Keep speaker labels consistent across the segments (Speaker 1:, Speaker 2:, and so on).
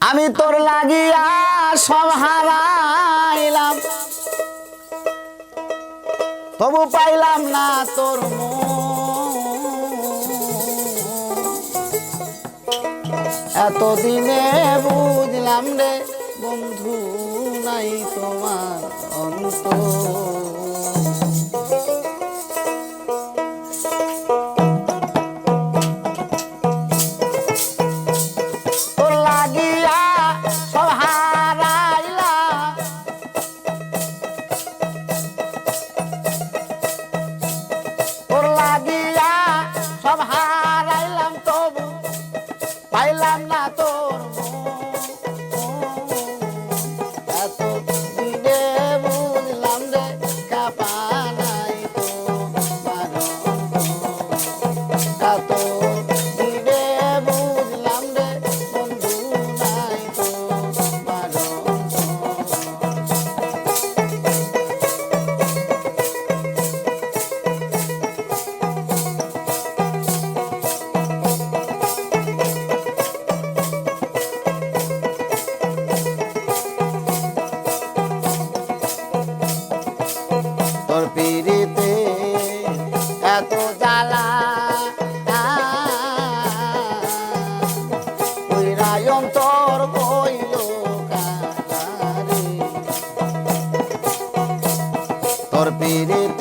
Speaker 1: আমি তোর লাগিয়া সব হারাইলাম। তবু পাইলাম না তোর এতদিনে বুঝলাম রে, বন্ধু নাই তোমার অন্ত তোর পিড়িতে এত জ্বালা। তোর পিড়িতে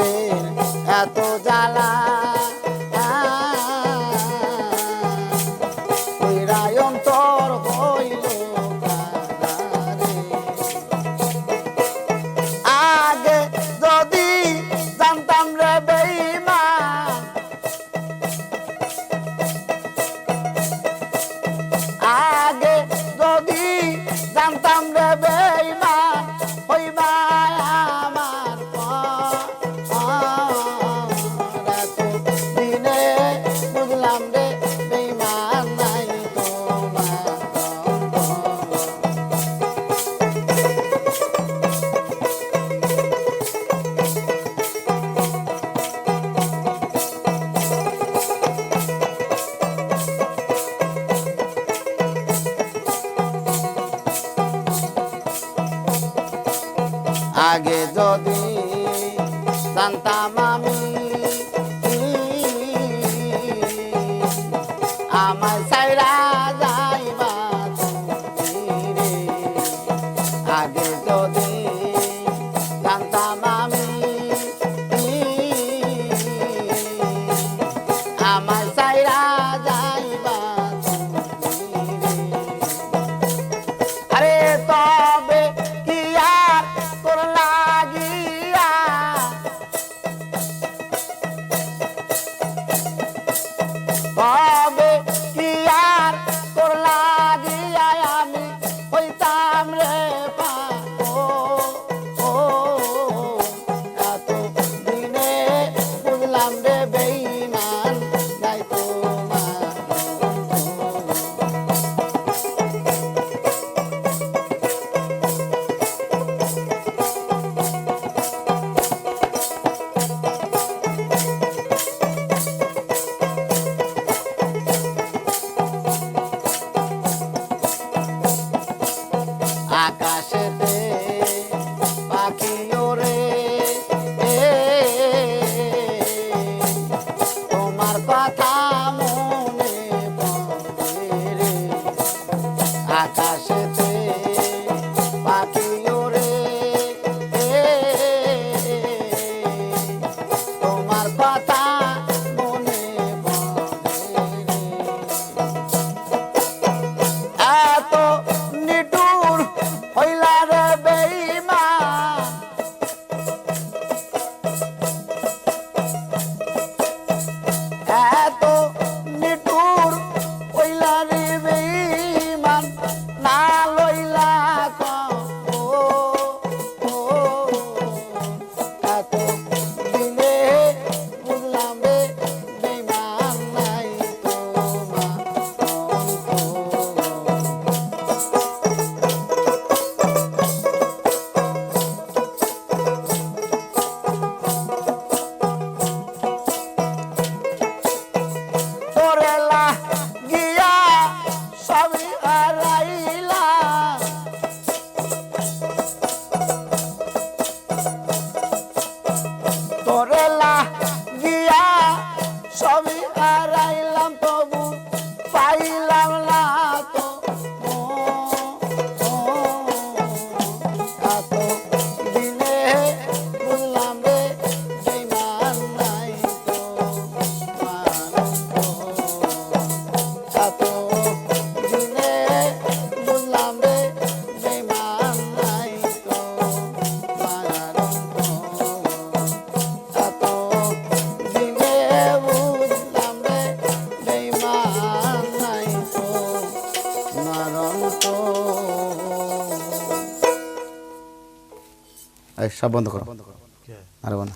Speaker 1: আগে যদি জানতাম আমি আমার সাইরা যাইবা আগে যদি যাইবা আরে তব
Speaker 2: আকাশের সব বন্ধ করো। আরে বন্ধ।